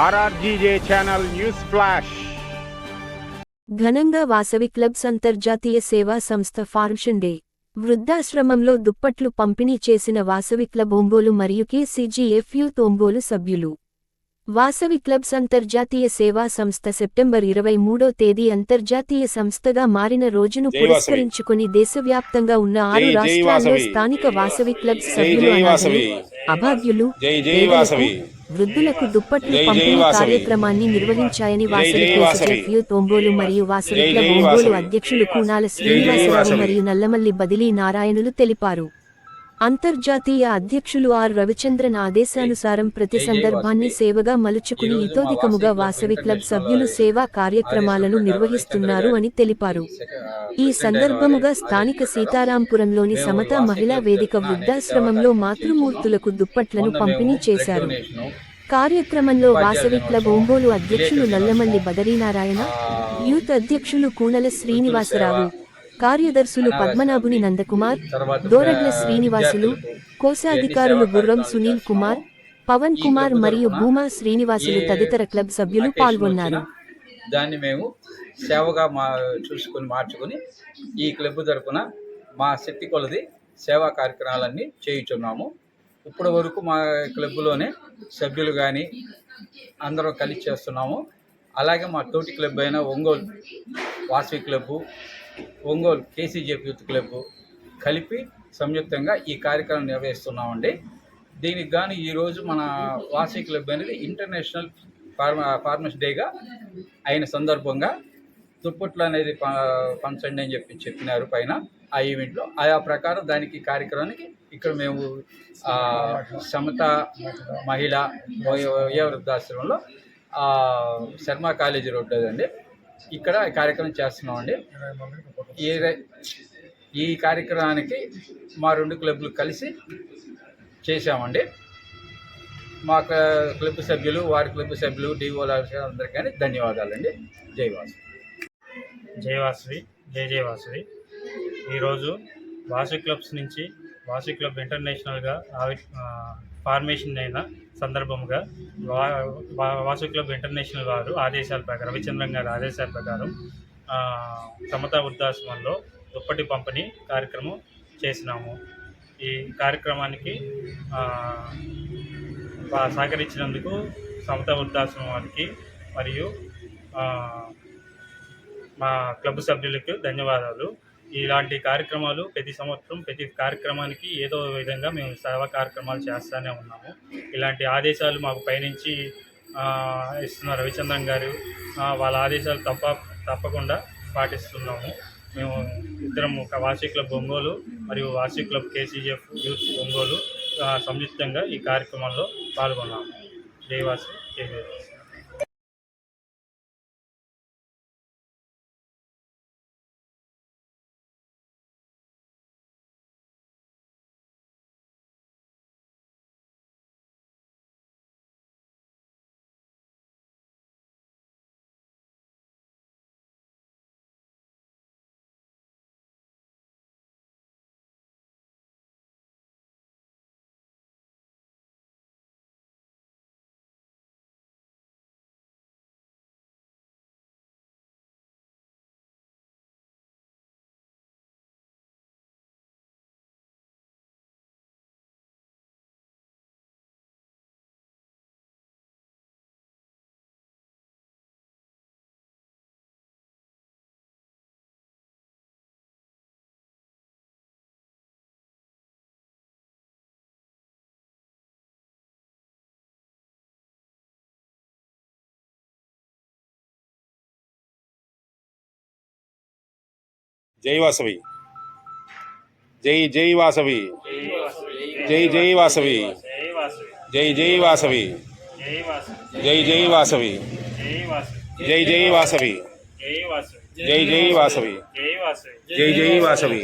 ఆర్ఆర్జీజే channel news flash ఘనంగా Vasavi clubs అంతర్జాతీయ సేవా సంస్థ ఫార్మ్షన్ డే వృద్ధాశ్రమంలో దుప్పట్లు పంపిణీ చేసిన వాసవి క్లబ్ ఒంగోలు మరియు కేసీజీఎఫ్ యూత్ ఒంగోలు సభ్యులు వాసవి క్లబ్స్ అంతర్జాతీయ సేవా సంస్థ సెప్టెంబర్ ఇరవై మూడో తేదీ అంతర్జాతీయ సంస్థగా మారిన రోజును. పురస్కరించుకుని దేశవ్యాప్తంగా ఉన్న ఆరు రాష్ట్రాల్లో. స్థానిక వాసవి క్లబ్స్ సభ్యులు. అభాగ్యులు వృద్ధులకు దుప్పట్లు పంపిణీ. కార్యక్రమాన్ని నిర్వహించాయని వాసవి ఒంగోలు మరియు వాసవి జై క్లబ్ జై ఒంగోలు. అధ్యక్షులు కూనాల శ్రీనివాసరావు. మరియు నల్లమల్లి బదిలీ నారాయణులు తెలిపారు అంతర్జాతీయ అధ్యక్షులు ఆర్ రవిచంద్రన్ ఆదేశానుసారం ప్రతి సందర్భాన్ని సేవగా మలుచుకుని ఇతోధికముగా వాసవి క్లబ్ సభ్యులు సేవా కార్యక్రమాలను నిర్వహిస్తున్నారు అని తెలిపారు. ఈ సందర్భముగా స్థానిక సీతారాంపురంలోని సమతా మహిళా వేదిక వృద్ధాశ్రమంలో మాతృమూర్తులకు దుప్పట్లను పంపిణీ చేశారు. కార్యక్రమంలో వాసవి క్లబ్ ఒంగోలు అధ్యక్షులు నల్లమల్లి బదరీనారాయణ యూత్ అధ్యక్షులు కూనల శ్రీనివాసరావు కార్యదర్శులు పద్మనాభుని నందకుమార్ దోరడ్ల శ్రీనివాసులు కోశాధికారులు గుర్రం సునీల్ కుమార్ పవన్ కుమార్ మరియు భూమా శ్రీనివాసులు తదితర క్లబ్ సభ్యులు పాల్గొన్నారు. దాన్ని మేము సేవగా మా చూసుకొని మార్చుకొని ఈ క్లబ్ తరపున మా శక్తి కొలది సేవా కార్యక్రమాలన్నీ చేయుచున్నాము. ఇప్పటి వరకు మా క్లబ్లోనే సభ్యులు కానీ అందరం కలిసి చేస్తున్నాము. అలాగే మా తోటి క్లబ్ అయిన Ongole Vasavi club Ongole KCJP youth club కలిపి సంయుక్తంగా ఈ కార్యక్రమం నిర్వహిస్తున్నామండి. దీనికి కానీ ఈరోజు మన వాసవి క్లబ్ అనేది ఇంటర్నేషనల్ ఫార్మ ఫార్మర్స్ డేగా అయిన సందర్భంగా దుప్పట్లు అనేది ప- పంచండి అని చెప్పి చెప్పినారు పైన ఆ ఈవెంట్లో. ఆయా ప్రకారం దానికి కార్యక్రమానికి ఇక్కడ మేము సమత మహిళ వయోవృద్ధాశ్రమంలో శర్మ కాలేజీ రోడ్డు అండి ఇక్కడ కార్యక్రమం చేస్తున్నామండి. ఈ ఈ కార్యక్రమానికి మా రెండు క్లబ్లు కలిసి చేశామండి. మా క్లబ్ సభ్యులు వారి క్లబ్ సభ్యులు డిఓల అందరికీ కానీ ధన్యవాదాలండి. జై వాసు జై వాసవి. జై జై ఈరోజు వాసు క్లబ్స్ నుంచి వాసు క్లబ్ ఇంటర్నేషనల్గా ఆవి ఫార్మేషన్ అయిన సందర్భముగా వా వాసు క్లబ్ ఇంటర్నేషనల్ వారు ఆదేశాల ప్రకారం రవిచంద్రన్ గారి ఆదేశాల ప్రకారం సమతా వృద్ధాశ్రమంలో దుప్పటి పంపిణీ కార్యక్రమం చేసినాము. ఈ కార్యక్రమానికి సహకరించినందుకు సమతా వృద్ధాశ్రమానికి మరియు మా క్లబ్ సభ్యులకు ధన్యవాదాలు. ఇలాంటి కార్యక్రమాలు ప్రతి సంవత్సరం ప్రతి కార్యక్రమానికి ఏదో విధంగా మేము సేవా కార్యక్రమాలు చేస్తూనే ఉన్నాము. ఇలాంటి ఆదేశాలు మాకు పైనుంచి ఇస్తున్న రవిచంద్రన్ గారు వాళ్ళ ఆదేశాలు తప్ప తప్పకుండా పాటిస్తున్నాము. మేము ఇద్దరం ఒక వాసీ క్లబ్ ఒంగోలు మరియు Vasi club KCGF youth Ongole సంయుక్తంగా ఈ కార్యక్రమంలో పాల్గొన్నాము. జయవాసి జయదేవాసి జై వాసవి జై జై వాసవి జై జై వాసవి జై వాసవి జై జై వాసవి జై వాసవి జై జై వాసవి జై వాసవి జై జై వాసవి జై వాసవి జై జై వాసవి జై వాసవి జై జై వాసవి